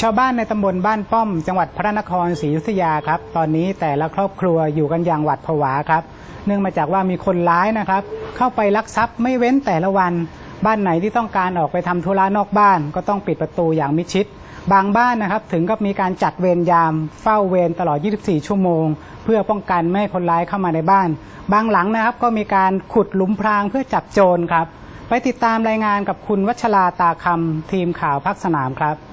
ชาวบ้านในตำบลบ้านป้อม จังหวัดพระนครศรีอยุธยาครับ ตอนนี้แต่ละครอบครัวอยู่กันอย่างหวาดผวาครับ เนื่องมาจากว่ามีคนร้ายนะครับ เข้าไปลักทรัพย์ไม่เว้นแต่ละวัน บ้านไหนที่ต้องการออกไปทำธุระนอกบ้าน ก็ต้องปิดประตูอย่างมิดชิด บางบ้านนะครับ ถึงกับมีการจัดเวรยาม เฝ้าเวรตลอด 24 ชั่วโมง เพื่อป้องกันไม่ให้คนร้ายเข้ามาในบ้าน บางหลังนะครับ ก็มีการขุดหลุมพรางเพื่อจับโจรครับ ไปติดตามรายงานกับคุณวัชราตาคำทีมข่าวพักสนามครับ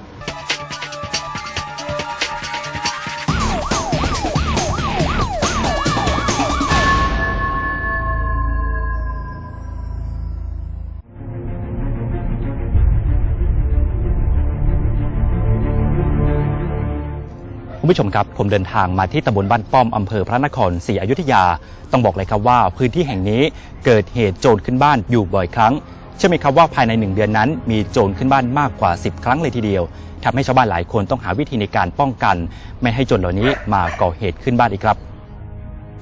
คุณผู้ชมครับ ผมเดินทางมาที่ตำบลบ้านป้อมอำเภอพระนครศรีอยุธยา ต้องบอกเลยครับว่าพื้นที่แห่งนี้เกิดเหตุโจรขึ้นบ้านอยู่บ่อยครั้ง เชื่อไหมครับว่าภายในหนึ่งเดือนนั้น มีโจรขึ้นบ้านมากกว่า 10 ครั้งเลยทีเดียวทำให้ชาวบ้านหลายคนต้องหาวิธีในการป้องกัน ไม่ให้โจรเหล่านี้มาก่อเหตุขึ้นบ้านอีกครับ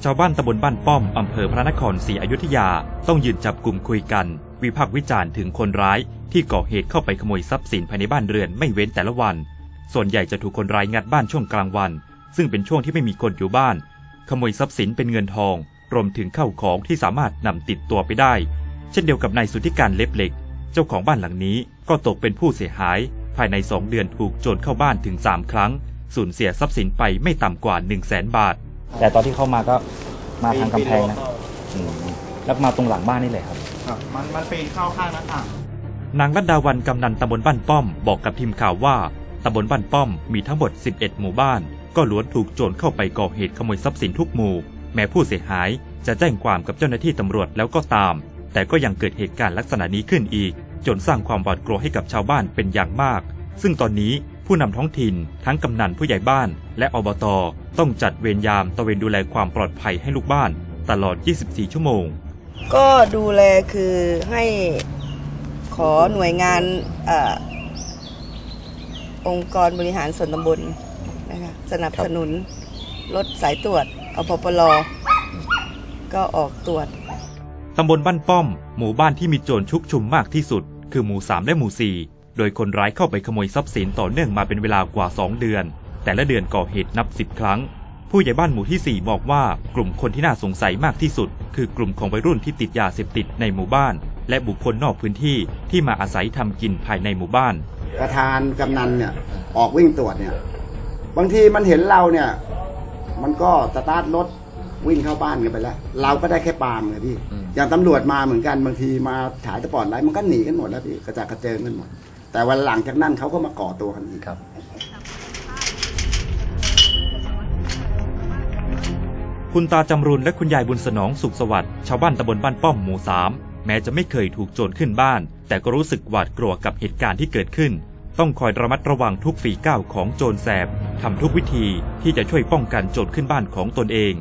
ชาวบ้านตำบลบ้านป้อม อำเภอพระนครศรีอยุธยา ต้องยืนจับกลุ่มคุยกัน วิพากษ์วิจารณ์ถึงคนร้าย ที่ก่อเหตุเข้าไปขโมยทรัพย์สินภายในบ้านเรือนไม่เว้นแต่ละวัน ส่วนใหญ่จะถูกคนร้ายงัดบ้านช่วงกลางวัน ซึ่งเป็นช่วงที่ไม่มีคนอยู่บ้าน ขโมยทรัพย์สินเป็นเงินทอง รวมถึงข้าวของที่สามารถนำติดตัวไปได้ เช่นเดียวกับนายสุทธิการเล็บเหล็ก เจ้าของบ้านหลังนี้ก็ตกเป็นผู้เสียหาย ภายในสองเดือนถูกโจรเข้าบ้านถึง3ครั้ง สูญเสียทรัพย์สินไปไม่ต่ำกว่า1 0 0 0 0แสนบาท แต่ตอนที่เข้ามาก็มาทางกำแพงนะแล้วมาตรงหลังบ้านนี่เลยครับ ครับมันมันปีนเข้าข้างหน้าต่าง นางรัตดาวันกำนันตำบลบ้านป้อมบอกกับทีมข่าวว่า ตำบลบ้านป้อมมีทั้งหมด 11 หมู่บ้าน ก็ล้วนถูกโจรเข้าไปก่อเหตุขโมยทรัพย์สินทุกหมู่ แม้ผู้เสียหายจะแจ้งความกับเจ้าหน้าที่ตำรวจแล้วก็ตาม แต่ก็ยังเกิดเหตุการณ์ลักษณะนี้ขึ้นอีก จนสร้างความหวาดกลัวให้กับชาวบ้านเป็นอย่างมาก ซึ่งตอนนี้ผู้นำท้องถิ่น ทั้งกำนันผู้ใหญ่บ้าน และอบต ต้องจัดเวรยามตระเวนดูแลความปลอดภัยให้ลูกบ้าน ตลอด 24 ชั่วโมง ก็ดูแลคือให้ขอหน่วยงานเองค์กรบริหารส่วนตำบลนะคะสนับสนุนรถสายตรวจอพปลก็ออกตรวจตำบลบ้านป้อม หมู่บ้านที่มีโจรชุกชุมมากที่สุด คือหมู่ 3 และหมู่ 4 โดยคนร้ายเข้าไปขโมยทรัพย์สินต่อเนื่องมาเป็นเวลากว่า 2 เดือน แต่ละเดือนก่อเหตุนับ 10 ครั้ง ผู้ใหญ่บ้านหมู่ที่ 4 บอกว่ากลุ่มคนที่น่าสงสัยมากที่สุด คือกลุ่มของวัยรุ่นที่ติดยาเสพติดในหมู่บ้าน และบุคคลนอกพื้นที่ที่มาอาศัยทำกินภายในหมู่บ้าน ประธานกำนันเนี่ย ออกวิ่งตรวจเนี่ย บางทีมันเห็นเราเนี่ย มันก็สตาร์ทรถวิ่งเข้าบ้านกันไปแล้ว เราก็ได้แค่ปามเลยพี่ อย่างตำรวจมาเหมือนกันบางทีมาฉายสปอร์ตไลท์มันก็หนีกันหมดแล้วพี่กระจากกระเจิงกันหมด แต่วันหลังจากนั้นเขาก็มาก่อตัวกันอีกครับคุณตาจำรุนและคุณยายบุญสนองสุขสวัสดิ์ชาวบ้านตำบลบ้านป้อมหมู่สาม แม้จะไม่เคยถูกโจรขึ้นบ้าน แต่ก็รู้สึกหวาดกลัวกับเหตุการณ์ที่เกิดขึ้น ต้องคอยระมัดระวังทุกฝีก้าวของโจรแสบทำทุกวิธีที่จะช่วยป้องกันโจรขึ้นบ้านของตนเอง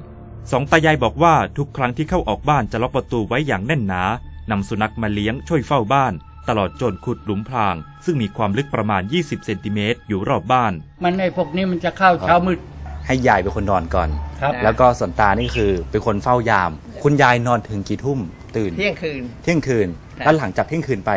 สองตายายบอกว่าทุกครั้งที่เข้าออกบ้านจะล็อกประตูไว้อย่างแน่นหนานำสุนัขมาเลี้ยงช่วยเฝ้าบ้าน ตลอดจนขุดหลุมพราง ซึ่งมีความลึกประมาณ 20 เซนติเมตรอยู่รอบบ้าน มันไอ้พวกนี้มันจะเข้าเช้ามืด ให้ยายเป็นคนนอนก่อน ครับ แล้วก็ส่วนตานี่คือเป็นคนเฝ้ายาม คุณยายนอนถึงกี่ทุ่ม ตื่นเที่ยงคืน เที่ยงคืนครับแล้วหลังจากเที่ยงคืนไป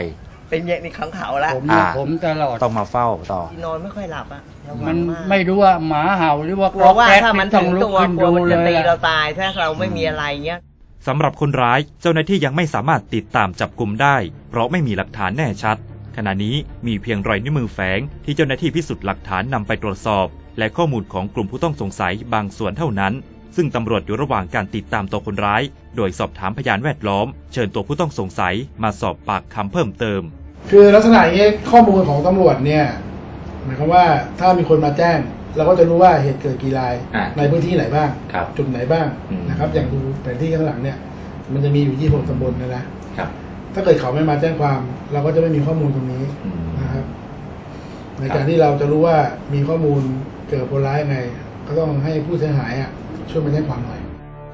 เป็นเย็นในของเขาละผมเนี่ยอ่า ผมตลอด ต้องมาเฝ้าต่อที่นอนไม่ค่อยหลับอะระวัมังนมากไม่รู้ว่าหมาเห่าหรือว่ากลัวว่าแก๊กถ้ามันต้ถึองงลุกตัวขึ้นกลัวดูมันเลจะยตีอะเราตายถ้าเราไม่มีอะไรเงี้ย สำหรับคนร้ายเจ้าหน้าที่ยังไม่สามารถติดตามจับกลุ่มได้ เพราะไม่มีหลักฐานแน่ชัด ขณะนี้มีเพียงรอยนิ้วมือแฝงที่เจ้าหน้าที่พิสูจน์หลักฐานนำไปตรวจสอบ และข้อมูลของกลุ่มผู้ต้องสงสัยบางส่วนเท่านั้น ซึ่งตำรวจอยู่ระหว่างการติดตามตัวคนร้าย โดยสอบถามพยานแวดล้อม เชิญตัวผู้ต้องสงสัยมาสอบปากคำเพิ่มเติม คือลักษณะอย่างนี้ข้อมูลของตำรวจเนี่ยหมายความว่าถ้ามีคนมาแจ้ง เราก็จะรู้ว่าเหตุเกิดกี่รายอ่าในพื้นที่ไหนบ้าง ครับจุดไหนบ้างอืม นะครับ อย่างดูแผนที่ข้างหลังเนี่ยมันจะมีอยู่ 26ตำบลนะนะครับ ถ้าเกิดเขาไม่มาแจ้งความ เราก็จะไม่มีข้อมูลตรงนี้นะครับ ในการที่เราจะรู้ว่ามีข้อมูลเกี่ยวกับคนร้ายยังไง ก็ต้องให้ผู้เสียหายอะ ช่วยมาแจ้ความหน่อย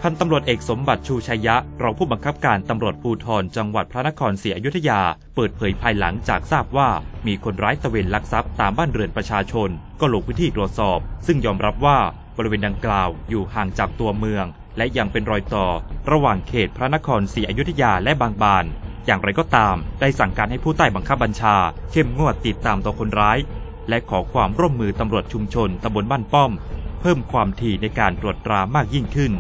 พันตำรวจเอกสมบัติชูชัยยะ รองผู้บังคับการตำรวจภูธรจังหวัดพระนครศรีอยุธยา เปิดเผยภายหลังจากทราบว่า มีคนร้ายตะเวนลักทรัพย์ตามบ้านเรือนประชาชน ก็ลงพื้นที่ตรวจสอบ ซึ่งยอมรับว่าบริเวณดังกล่าวอยู่ห่างจากตัวเมือง และยังเป็นรอยต่อ ระหว่างเขตพระนครศรีอยุธยาและบางบาน อย่างไรก็ตาม ได้สั่งการให้ผู้ใต้บังคับบัญชา เข้มงวดติดตามตัวคนร้าย และขอความร่วมมือตำรวจชุมชนตำบลบ้านป้อม เพิ่มความถี่ในการตรวจตรามากยิ่งขึ้น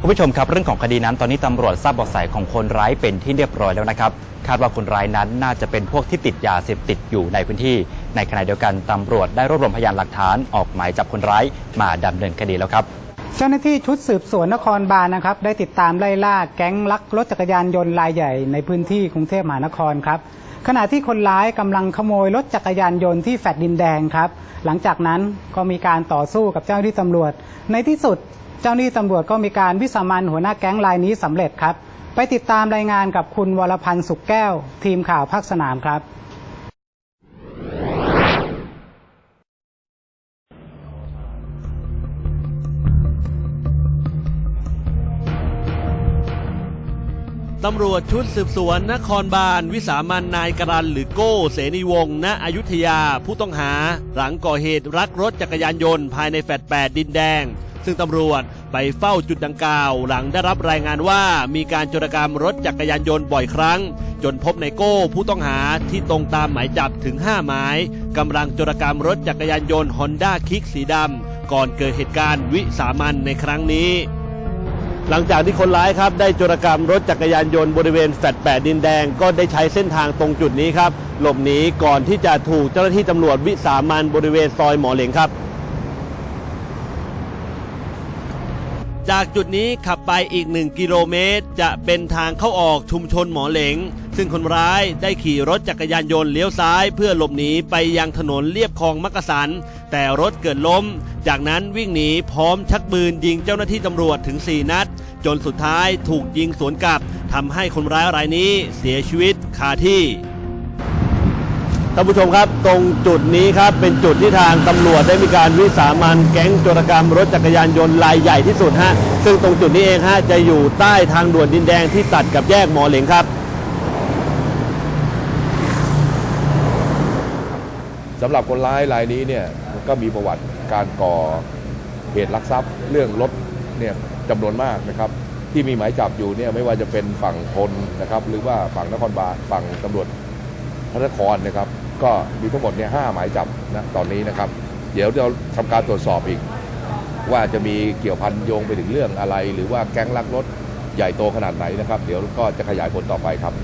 คุณผู้ชมครับเรื่องของคดีนั้นตอนนี้ตำรวจทราบเบาะแสของคนร้ายเป็นที่เรียบร้อยแล้วนะครับคาดว่าคนร้ายนั้นน่าจะเป็นพวกที่ติดยาเสพติดอยู่ในพื้นที่ ในขณะเดียวกันตำรวจได้รวบรวมพยานหลักฐานออกหมายจับคนร้ายมาดำเนินคดีแล้วครับเจ้าหน้าที่ชุดสืบสวนนครบาลนะครับได้ติดตามไล่ล่าแก๊งลักรถจักรยานยนต์รายใหญ่ในพื้นที่กรุงเทพมหานครครับ ขณะที่คนร้ายกำลังขโมยรถจักรยานยนต์ที่แฟลตดินแดงครับ หลังจากนั้นก็มีการต่อสู้กับเจ้าหน้าที่ตำรวจ ในที่สุดเจ้าหน้าที่ตำรวจก็มีการวิสามันหัวหน้าแก๊งรายนี้สำเร็จครับ ไปติดตามรายงานกับคุณวรพันธ์สุขแก้ว ทีมข่าวภาคสนามครับ ตำรวจชุดสืบสวนนครบาล วิสามันนายกรันหรือโก้เสนีวงศ์ณอยุธยาผู้ต้องหา หลังก่อเหตุรักรถจักรยานยนต์ภายในแฟลตแปดดินแดง ซึ่งตำรวจไปเฝ้าจุดดังกล่าว หลังได้รับรายงานว่ามีการโจรกรรมรถจักรยานยนต์บ่อยครั้ง จนพบในโก้ผู้ต้องหาที่ตรงตามหมายจับถึง 5 หมายกำลังโจรกรรมรถจักรยานยนต์ฮอนด้าคิกสีดำก่อนเกิดเหตุการณ์วิสามันในครั้งนี้ หลังจากที่คนร้ายครับได้โจรกรรมรถจักรยานยนต์บริเวณแฟลตแปดดินแดง ก็ได้ใช้เส้นทางตรงจุดนี้ครับ หลบหนีก่อนที่จะถูกเจ้าหน้าที่ตำรวจวิสามันบริเวณซอยหมอเหลงครับ จากจุดนี้ขับไปอีกหนึ่งกิโลเมตร จะเป็นทางเข้าออกชุมชนหมอเหลง ซึ่งคนร้ายได้ขี่รถจักรยานยนต์เลี้ยวซ้ายเพื่อหลบหนีไปยังถนนเลียบคลองมักกะสัน แต่รถเกิดล้ม จากนั้นวิ่งหนีพร้อมชักปืนยิงเจ้าหน้าที่ตำรวจถึง 4 นัด จนสุดท้ายถูกยิงสวนกลับทำให้คนร้ายรายนี้เสียชีวิตคาที่ท่านผู้ชมครับตรงจุดนี้ครับเป็นจุดที่ทางตำรวจได้มีการวิสามันแก๊งโจรกรรม รถจักรยานยนต์รายใหญ่ที่สุดฮะซึ่งตรงจุดนี้เองฮะจะอยู่ใต้ทางด่วนดินแดงที่ตัดกับแยกหมอเหลงครับำหรับคนร้ายรายนี้เนี่ยก็มีประวัติการก่อเหตุลักทรัพย์ เรื่องรถเนี่ยจำนวนมากนะครับ ที่มีหมายจับอยู่เนี่ยไม่ว่าจะเป็นฝั่งทนนะครับ หรือว่าฝั่งนครบาลฝั่งตำรวจพระนครนะครับ ก็มีทั้งหมดเนี่ยห้าหมายจับนะตอนนี้นะครับ เดี๋ยวเราทำการตรวจสอบอีก ว่าจะมีเกี่ยวพันโยงไปถึงเรื่องอะไร หรือว่าแก๊งลักรถใหญ่โตขนาดไหนนะครับ เดี๋ยวก็จะขยายผลต่อไปครับ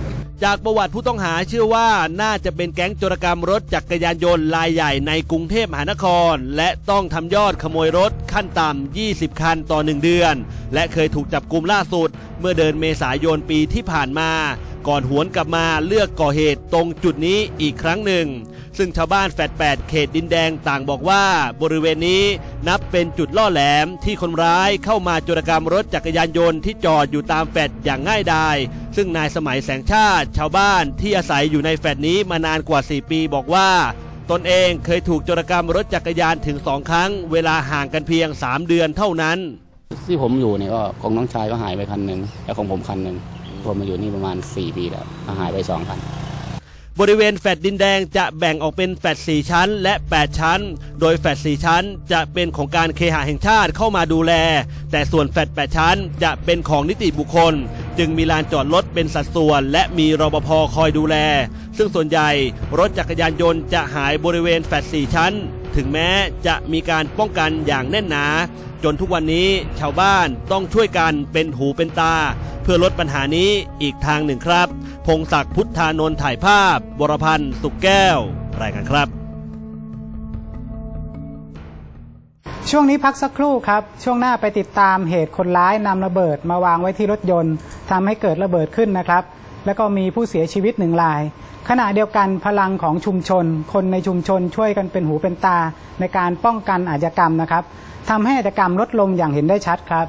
จากประวัติผู้ต้องหาเชื่อว่าน่าจะเป็นแก๊งโจรกรรมรถจักรยานยนต์รายใหญ่ในกรุงเทพมหานคร และต้องทำยอดขโมยรถขั้นต่ำ 20 คันต่อ 1 เดือน และเคยถูกจับกลุ่มล่าสุด เมื่อเดินเมษายนปีที่ผ่านมา ก่อนหวนกลับมาเลือกก่อเหตุตรงจุดนี้อีกครั้งหนึ่ง ซึ่งชาวบ้านแฟดแปดเขตดินแดงต่างบอกว่า บริเวณนี้นับเป็นจุดล่อแหลมที่คนร้ายเข้ามาโจรกรรมรถจักรยานยนต์ที่จอดอยู่ตามแฟดอย่างง่ายดาย ซึ่งนายสมัยแสงชาติชาวบ้านที่อาศัยอยู่ในแฟดนี้มานานกว่า 4 ปีบอกว่า ตนเองเคยถูกโจรกรรมรถจักรยานถึงสองครั้ง เวลาห่างกันเพียง 3 เดือนเท่านั้น ที่ผมอยู่เนี่ยก็ของน้องชายก็หายไปคันหนึ่งแล้วของผมคันหนึ่งผมมาอยู่นี่ประมาณ 4 ปีแล้วก็หายไปสองคันบริเวณแฟดดินแดงจะแบ่งออกเป็นแฟด4ชั้นและ 8 ชั้น โดยแฟด4ชั้นจะเป็นของการเคหะแห่งชาติเข้ามาดูแล แต่ส่วนแฟด8ชั้นจะเป็นของนิติบุคคล จึงมีลานจอดรถเป็นสัดส่วน และมีรปภคอยดูแล ซึ่งส่วนใหญ่รถจักรยานยนต์จะหายบริเวณแฟด4ชั้น ถึงแม้จะมีการป้องกันอย่างแน่นหนา จนทุกวันนี้ชาวบ้านต้องช่วยกันเป็นหูเป็นตา เพื่อลดปัญหานี้อีกทางหนึ่งครับ พงศักดิ์พุทธานนท์ถ่ายภาพ บรพันธ์สุขแก้ว รายงานครับช่วงนี้พักสักครู่ครับ ช่วงหน้าไปติดตามเหตุคนร้ายนำระเบิดมาวางไว้ที่รถยนต์ ทำให้เกิดระเบิดขึ้นนะครับ แล้วก็มีผู้เสียชีวิตหนึ่งราย ขณะเดียวกันพลังของชุมชน คนในชุมชนช่วยกันเป็นหูเป็นตา ในการป้องกันอาชญากรรมนะครับทำให้อาชญากรรมลดลงอย่างเห็นได้ชัดครับ